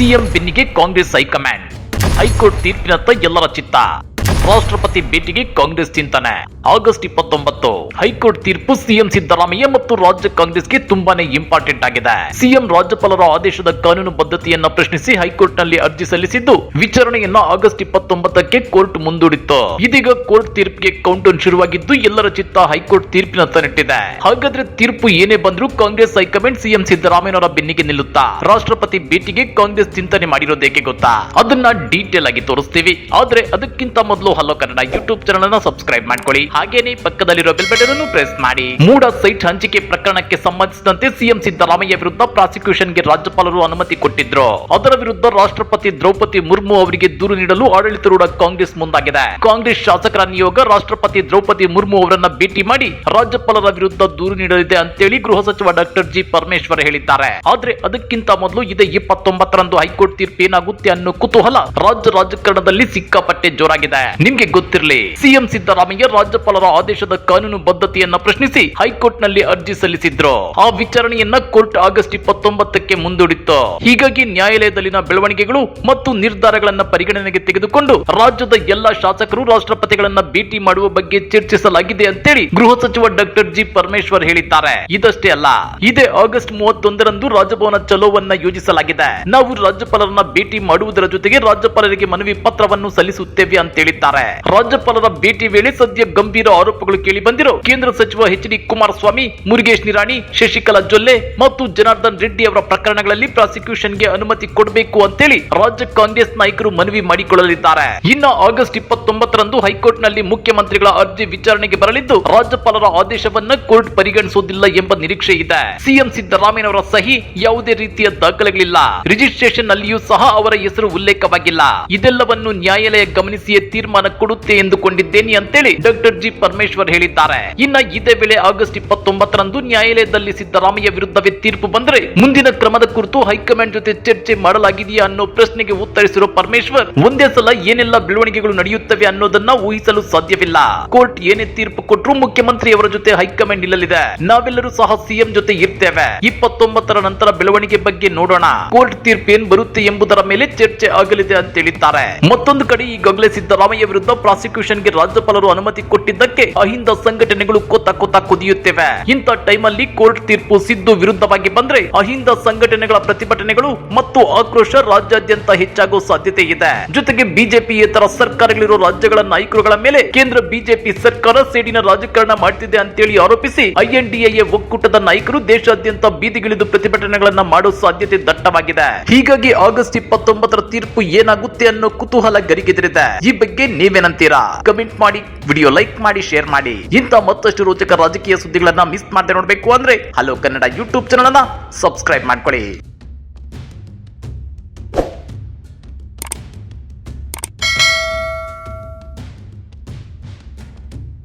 CM ಬೆನ್ನಿಗೆ Congress high command. High court ತೀರ್ಪಿನತ್ತ ಎಲ್ಲರ ಚಿತ್ತ. ರಾಷ್ಟ್ರಪತಿ ಭೇಟಿಗೆ ಕಾಂಗ್ರೆಸ್ ಚಿಂತನೆ. ಆಗಸ್ಟ್ ಇಪ್ಪತ್ತೊಂಬತ್ತು, ಹೈಕೋರ್ಟ್ ತೀರ್ಪು ಸಿಎಂ ಸಿದ್ದರಾಮಯ್ಯ ಮತ್ತು ರಾಜ್ಯ ಕಾಂಗ್ರೆಸ್ಗೆ ತುಂಬಾನೇ ಇಂಪಾರ್ಟೆಂಟ್ ಆಗಿದೆ. ಸಿಎಂ ರಾಜ್ಯಪಾಲರ ಆದೇಶದ ಕಾನೂನು ಬದ್ಧತೆಯನ್ನ ಪ್ರಶ್ನಿಸಿ ಹೈಕೋರ್ಟ್ನಲ್ಲಿ ಅರ್ಜಿ ಸಲ್ಲಿಸಿದ್ದು ವಿಚಾರಣೆಯನ್ನ ಆಗಸ್ಟ್ ಇಪ್ಪತ್ತೊಂಬತ್ತಕ್ಕೆ ಕೋರ್ಟ್ ಮುಂದೂಡಿತ್ತು. ಇದೀಗ ಕೋರ್ಟ್ ತೀರ್ಪಿಗೆ ಕೌಂಟೌನ್ ಶುರುವಾಗಿದ್ದು ಎಲ್ಲರ ಚಿತ್ತ ಹೈಕೋರ್ಟ್ ತೀರ್ಪಿನತ್ತ ನೆಟ್ಟಿದೆ ಹಾಗಾದ್ರೆ ತೀರ್ಪು ಏನೇ ಬಂದ್ರೂ ಕಾಂಗ್ರೆಸ್ ಹೈಕಮಾಂಡ್ ಸಿಎಂ ಸಿದ್ದರಾಮಯ್ಯನವರ ಬೆನ್ನಿಗೆ ನಿಲ್ಲುತ್ತಾ? ರಾಷ್ಟ್ರಪತಿ ಭೇಟಿಗೆ ಕಾಂಗ್ರೆಸ್ ಚಿಂತನೆ ಮಾಡಿರೋದೇಕೆ ಗೊತ್ತಾ? ಅದನ್ನ ಡೀಟೇಲ್ ಆಗಿ ತೋರಿಸ್ತೀವಿ. ಆದ್ರೆ ಅದಕ್ಕಿಂತ ಮೊದಲು ಹಲೋ ಕನ್ನಡ ಯೂಟ್ಯೂಬ್ ಚಾನಲ್ ಅನ್ನ ಸಬ್ಸ್ಕ್ರೈಬ್ ಮಾಡ್ಕೊಳ್ಳಿ. ಹಾಗೇನೆ ಪಕ್ಕದಲ್ಲಿರೋ ಬೆಲ್ ಬಟನ್ ಅನ್ನು ಪ್ರೆಸ್ ಮಾಡಿ. ಮೂಡ ಸೈಟ್ ಹಂಚಿಕೆ ಪ್ರಕರಣಕ್ಕೆ ಸಂಬಂಧಿಸಿದಂತೆ ಸಿಎಂ ಸಿದ್ದರಾಮಯ್ಯ ವಿರುದ್ಧ ಪ್ರಾಸಿಕ್ಯೂಷನ್ಗೆ ರಾಜ್ಯಪಾಲರು ಅನುಮತಿ ಕೊಟ್ಟಿದ್ರು. ಅದರ ವಿರುದ್ಧ ರಾಷ್ಟ್ರಪತಿ ದ್ರೌಪದಿ ಮುರ್ಮು ಅವರಿಗೆ ದೂರು ನೀಡಲು ಆಡಳಿತಾರೂಢ ಕಾಂಗ್ರೆಸ್ ಮುಂದಾಗಿದೆ. ಕಾಂಗ್ರೆಸ್ ಶಾಸಕರ ನಿಯೋಗ ರಾಷ್ಟ್ರಪತಿ ದ್ರೌಪದಿ ಮುರ್ಮು ಅವರನ್ನ ಭೇಟಿ ಮಾಡಿ ರಾಜ್ಯಪಾಲರ ವಿರುದ್ಧ ದೂರು ನೀಡಲಿದೆ ಅಂತೇಳಿ ಗೃಹ ಸಚಿವ ಡಾಕ್ಟರ್ ಜಿ ಪರಮೇಶ್ವರ್ ಹೇಳಿದ್ದಾರೆ. ಆದ್ರೆ ಅದಕ್ಕಿಂತ ಮೊದಲು ಇದೇ ಇಪ್ಪತ್ತೊಂಬತ್ತರಂದು ಹೈಕೋರ್ಟ್ ತೀರ್ಪು ಏನಾಗುತ್ತೆ ಅನ್ನೋ ಕುತೂಹಲ ರಾಜ್ಯ ರಾಜಕಾರಣದಲ್ಲಿ ಸಿಕ್ಕಾಪಟ್ಟೆ ಜೋರಾಗಿದೆ. ನಿಮ್ಗೆ ಗೊತ್ತಿರಲಿ, ಸಿಎಂ ಸಿದ್ದರಾಮಯ್ಯ ರಾಜ್ಯಪಾಲರ ಆದೇಶದ ಕಾನೂನು ಬದ್ಧತೆಯನ್ನ ಪ್ರಶ್ನಿಸಿ ಹೈಕೋರ್ಟ್ನಲ್ಲಿ ಅರ್ಜಿ ಸಲ್ಲಿಸಿದ್ರು? ಆ ವಿಚಾರಣೆಯನ್ನ ಕೋರ್ಟ್ ಆಗಸ್ಟ್ ಇಪ್ಪತ್ತೊಂಬತ್ತಕ್ಕೆ ಮುಂದೂಡಿತ್ತು. ಹೀಗಾಗಿ ನ್ಯಾಯಾಲಯದಲ್ಲಿನ ಬೆಳವಣಿಗೆಗಳು ಮತ್ತು ನಿರ್ಧಾರಗಳನ್ನ ಪರಿಗಣನೆಗೆ ತೆಗೆದುಕೊಂಡು ರಾಜ್ಯದ ಎಲ್ಲಾ ಶಾಸಕರು ರಾಷ್ಟ್ರಪತಿಗಳನ್ನ ಭೇಟಿ ಮಾಡುವ ಬಗ್ಗೆ ಚರ್ಚಿಸಲಾಗಿದೆ ಅಂತೇಳಿ ಗೃಹ ಸಚಿವ ಡಾಕ್ಟರ್ ಜಿ ಪರಮೇಶ್ವರ್ ಹೇಳಿದ್ದಾರೆ. ಇದಷ್ಟೇ ಅಲ್ಲ, ಇದೇ ಆಗಸ್ಟ್ ಮೂವತ್ತೊಂದರಂದು ರಾಜಭವನ ಚಲೋವನ್ನ ಯೋಜಿಸಲಾಗಿದೆ. ನಾವು ರಾಜ್ಯಪಾಲರನ್ನ ಭೇಟಿ ಮಾಡುವುದರ ಜೊತೆಗೆ ರಾಜ್ಯಪಾಲರಿಗೆ ಮನವಿ ಪತ್ರವನ್ನು ಸಲ್ಲಿಸುತ್ತೇವೆ ಅಂತ ಹೇಳಿದ್ದಾರೆ. ರಾಜ್ಯಪಾಲರ ಭೇಟಿ ವೇಳೆ ಸದ್ಯ ಗಂಭೀರ ಆರೋಪಗಳು ಕೇಳಿ ಬಂದಿರೋ ಕೇಂದ್ರ ಸಚಿವ ಎಚ್ ಡಿ ಕುಮಾರಸ್ವಾಮಿ ಮುರುಗೇಶ್ ನಿರಾಣಿ, ಶಶಿಕಲಾ ಜೊಲ್ಲೆ, ಮತ್ತು ಜನಾರ್ದನ್ ರೆಡ್ಡಿ ಅವರ ಪ್ರಕರಣಗಳಲ್ಲಿ ಪ್ರಾಸಿಕ್ಯೂಷನ್ಗೆ ಅನುಮತಿ ಕೊಡಬೇಕು ಅಂತೇಳಿ ರಾಜ್ಯ ಕಾಂಗ್ರೆಸ್ ನಾಯಕರು ಮನವಿ ಮಾಡಿಕೊಳ್ಳಲಿದ್ದಾರೆ. ಇನ್ನ ಆಗಸ್ಟ್ ಇಪ್ಪತ್ತೊಂಬತ್ತರಂದು ಹೈಕೋರ್ಟ್ನಲ್ಲಿ ಮುಖ್ಯಮಂತ್ರಿಗಳ ಅರ್ಜಿ ವಿಚಾರಣೆಗೆ ಬರಲಿದ್ದು, ರಾಜ್ಯಪಾಲರ ಆದೇಶವನ್ನ ಕೋರ್ಟ್ ಪರಿಗಣಿಸುವುದಿಲ್ಲ ಎಂಬ ನಿರೀಕ್ಷೆ ಇದೆ. ಸಿಎಂ ಸಿದ್ದರಾಮಯ್ಯನವರ ಸಹಿ ಯಾವುದೇ ರೀತಿಯ ದಾಖಲೆಗಳಿಲ್ಲ. ರಿಜಿಸ್ಟ್ರೇಷನ್ ನಲ್ಲಿಯೂ ಸಹ ಅವರ ಹೆಸರು ಉಲ್ಲೇಖವಾಗಿಲ್ಲ. ಇದೆಲ್ಲವನ್ನು ನ್ಯಾಯಾಲಯ ಗಮನಿಸಿಯೇ ತೀರ್ಮಾನ ಕೊಡುತ್ತೆ ಎಂದುಕೊಂಡಿದ್ದೇನೆ ಅಂತೇಳಿ ಡಾಕ್ಟರ್ ಜಿ ಪರಮೇಶ್ವರ್ ಹೇಳಿದ್ದಾರೆ. ಇನ್ನ ಇದೇ ವೇಳೆ ಆಗಸ್ಟ್ ಇಪ್ಪತ್ತೊಂಬತ್ತರಂದು ನ್ಯಾಯಾಲಯದಲ್ಲಿ ಸಿದ್ದರಾಮಯ್ಯ ವಿರುದ್ಧವೇ ತೀರ್ಪು ಬಂದರೆ ಮುಂದಿನ ಕ್ರಮದ ಕುರಿತು ಹೈಕಮಾಂಡ್ ಜೊತೆ ಚರ್ಚೆ ಮಾಡಲಾಗಿದೆಯಾ ಅನ್ನೋ ಪ್ರಶ್ನೆಗೆ ಉತ್ತರಿಸಿರೋ ಪರಮೇಶ್ವರ್, ಒಂದೇ ಸಲ ಏನೆಲ್ಲ ಬೆಳವಣಿಗೆಗಳು ನಡೆಯುತ್ತವೆ ಅನ್ನೋದನ್ನ ಊಹಿಸಲು ಸಾಧ್ಯವಿಲ್ಲ. ಕೋರ್ಟ್ ಏನೇ ತೀರ್ಪು ಕೊಟ್ಟರು ಮುಖ್ಯಮಂತ್ರಿಯವರ ಜೊತೆ ಹೈಕಮಾಂಡ್ ಇಲ್ಲಲಿದೆ ನಾವೆಲ್ಲರೂ ಸಹ ಸಿಎಂ ಜೊತೆ ಇರ್ತೇವೆ. ಇಪ್ಪತ್ತೊಂಬತ್ತರ ನಂತರ ಬೆಳವಣಿಗೆ ಬಗ್ಗೆ ನೋಡೋಣ. ಕೋರ್ಟ್ ತೀರ್ಪು ಏನ್ ಬರುತ್ತೆ ಎಂಬುದರ ಮೇಲೆ ಚರ್ಚೆ ಆಗಲಿದೆ ಅಂತ ಹೇಳಿದ್ದಾರೆ. ಮತ್ತೊಂದು ಕಡೆ ಈಗಾಗಲೇ ಸಿದ್ದರಾಮಯ್ಯ ವಿರುದ್ಧ ಪ್ರಾಸಿಕ್ಯೂಷನ್ಗೆ ರಾಜ್ಯಪಾಲರು ಅನುಮತಿ ಕೊಟ್ಟಿದ್ದಕ್ಕೆ ಅಹಿಂದ ಸಂಘಟನೆಗಳು ಕೊತ್ತ ಕೊತ್ತ ಕುದಿಯುತ್ತಿವೆ. ಇಂಥ ಟೈಮಲ್ಲಿ ಕೋರ್ಟ್ ತೀರ್ಪು ಸಿದ್ದು ವಿರುದ್ಧವಾಗಿ ಬಂದ್ರೆ ಅಹಿಂದ ಸಂಘಟನೆಗಳ ಪ್ರತಿಭಟನೆಗಳು ಮತ್ತು ಆಕ್ರೋಶ ರಾಜ್ಯಾದ್ಯಂತ ಹೆಚ್ಚಾಗುವ ಸಾಧ್ಯತೆ ಇದೆ. ಜೊತೆಗೆ ಬಿಜೆಪಿ ಇತರ ಸರ್ಕಾರಗಳಿರೋ ರಾಜ್ಯಗಳ ನಾಯಕರುಗಳ ಮೇಲೆ ಕೇಂದ್ರ ಬಿಜೆಪಿ ಸರ್ಕಾರ ಸೇಡಿನ ರಾಜಕಾರಣ ಮಾಡ್ತಿದೆ ಅಂತೇಳಿ ಆರೋಪಿಸಿ ಐಎನ್ಡಿಎ ಒಕ್ಕೂಟದ ನಾಯಕರು ದೇಶಾದ್ಯಂತ ಬೀದಿಗಿಳಿದು ಪ್ರತಿಭಟನೆಗಳನ್ನ ಮಾಡೋ ಸಾಧ್ಯತೆ ದಟ್ಟವಾಗಿದೆ. ಹೀಗಾಗಿ ಆಗಸ್ಟ್ ಇಪ್ಪತ್ತೊಂಬತ್ತರ ತೀರ್ಪು ಏನಾಗುತ್ತೆ ಅನ್ನೋ ಕುತೂಹಲ ಗರಿಗೆದರಿದೆ. ಈ ಬಗ್ಗೆ ನೀವೇನಂತೀರಾ? ಕಮೆಂಟ್ ಮಾಡಿ, ವಿಡಿಯೋ ಲೈಕ್ ಮಾಡಿ, ಶೇರ್ ಮಾಡಿ. ಇಂಥ ಮತ್ತಷ್ಟು ರೋಚಕ ರಾಜಕೀಯ ಸುದ್ದಿಗಳನ್ನ ಮಿಸ್ ಮಾಡದೆ ನೋಡ್ಬೇಕು ಅಂದ್ರೆ ಹಲೋ ಕನ್ನಡ ಯೂಟ್ಯೂಬ್ ಚಾನಲ್ ಅನ್ನ ಸಬ್ಸ್ಕ್ರೈಬ್ ಮಾಡ್ಕೊಳ್ಳಿ.